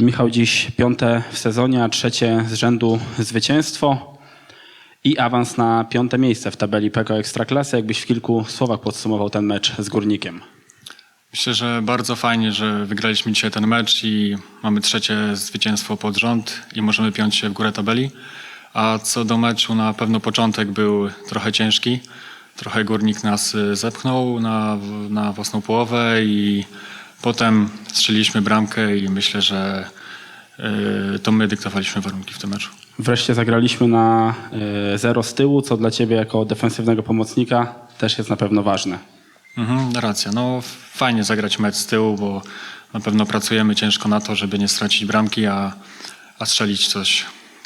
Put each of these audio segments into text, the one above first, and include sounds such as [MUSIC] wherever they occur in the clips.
Michał dziś piąte w sezonie, a trzecie z rzędu zwycięstwo i awans na piąte miejsce w tabeli PKO Ekstraklasy. Jakbyś w kilku słowach podsumował ten mecz z Górnikiem. Myślę, że bardzo fajnie, że wygraliśmy dzisiaj ten mecz i mamy trzecie zwycięstwo pod rząd i możemy piąć się w górę tabeli. A co do meczu, na pewno początek był trochę ciężki. Trochę górnik nas y, zepchnął na, na własną połowę i potem strzeliliśmy bramkę i myślę, że to my dyktowaliśmy warunki w tym meczu. Wreszcie zagraliśmy na y, zero z tyłu, co dla ciebie jako defensywnego pomocnika też jest na pewno ważne. Mhm, racja. No fajnie zagrać mecz z tyłu, bo na pewno pracujemy ciężko na to, żeby nie stracić bramki, a, a strzelić coś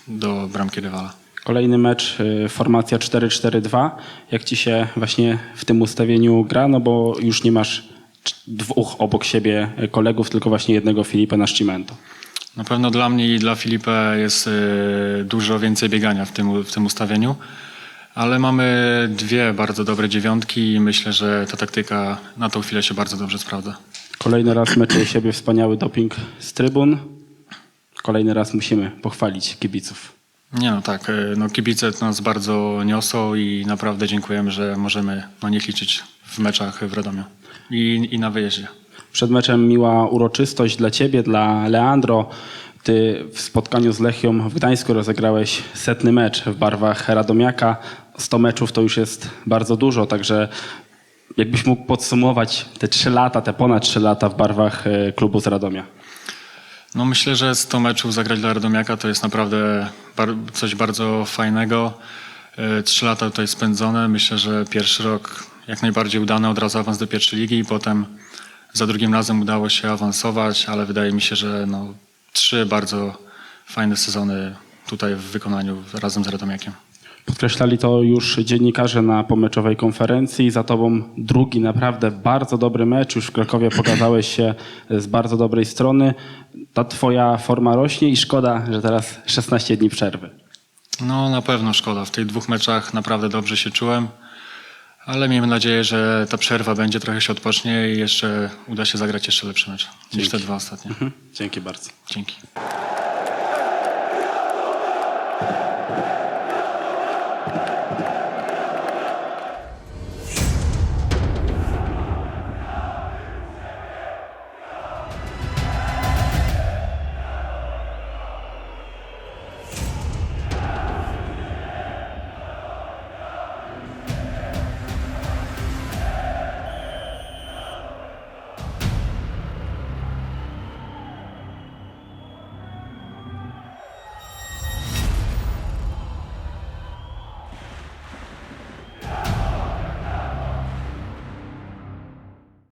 do bramki rywala. Kolejny mecz, y, formacja 4-4-2. Jak ci się właśnie w tym ustawieniu gra? No bo już nie masz dwóch obok siebie kolegów, tylko właśnie jednego Filipa Nascimento. Na pewno dla mnie i dla Filipa jest y, dużo więcej biegania w tym, w tym ustawieniu, ale mamy dwie bardzo dobre dziewiątki i myślę, że ta taktyka na tą chwilę się bardzo dobrze sprawdza. Kolejny raz mecz u siebie wspaniały doping z trybun. Kolejny raz musimy pochwalić kibiców. Nie no tak, y, no kibice nas bardzo niosą i naprawdę dziękujemy, że możemy na nich liczyć w meczach w Radomiu i, i na wyjeździe. Przed meczem miła uroczystość dla ciebie, dla Leandro. Ty w spotkaniu z Lechią w Gdańsku rozegrałeś setny mecz w barwach Radomiaka. 100 meczów to już jest bardzo dużo, także jakbyś mógł podsumować te trzy lata, te ponad trzy lata w barwach e, klubu z Radomia. No myślę, że 100 meczów zagrać dla Radomiaka to jest naprawdę coś bardzo fajnego. E, Trzy lata tutaj spędzone. Myślę, że pierwszy rok jak najbardziej udany, od razu awans do pierwszej ligi i potem za drugim razem udało się awansować, ale wydaje mi się, że no, trzy bardzo fajne sezony tutaj w wykonaniu razem z Radomiakiem. Podkreślali to już dziennikarze na pomeczowej konferencji. Za tobą drugi naprawdę bardzo dobry mecz. Już w Krakowie [CLEARS THROAT] pokazałeś się z bardzo dobrej strony. Ta twoja forma rośnie i szkoda, że teraz 16 dni przerwy. No na pewno szkoda. W tych dwóch meczach naprawdę dobrze się czułem, ale miejmy nadzieję, że ta przerwa będzie, trochę się odpocznie i jeszcze uda się zagrać jeszcze lepszy mecz niż te dwa ostatnie. Mhm. Dzięki bardzo. Dzięki.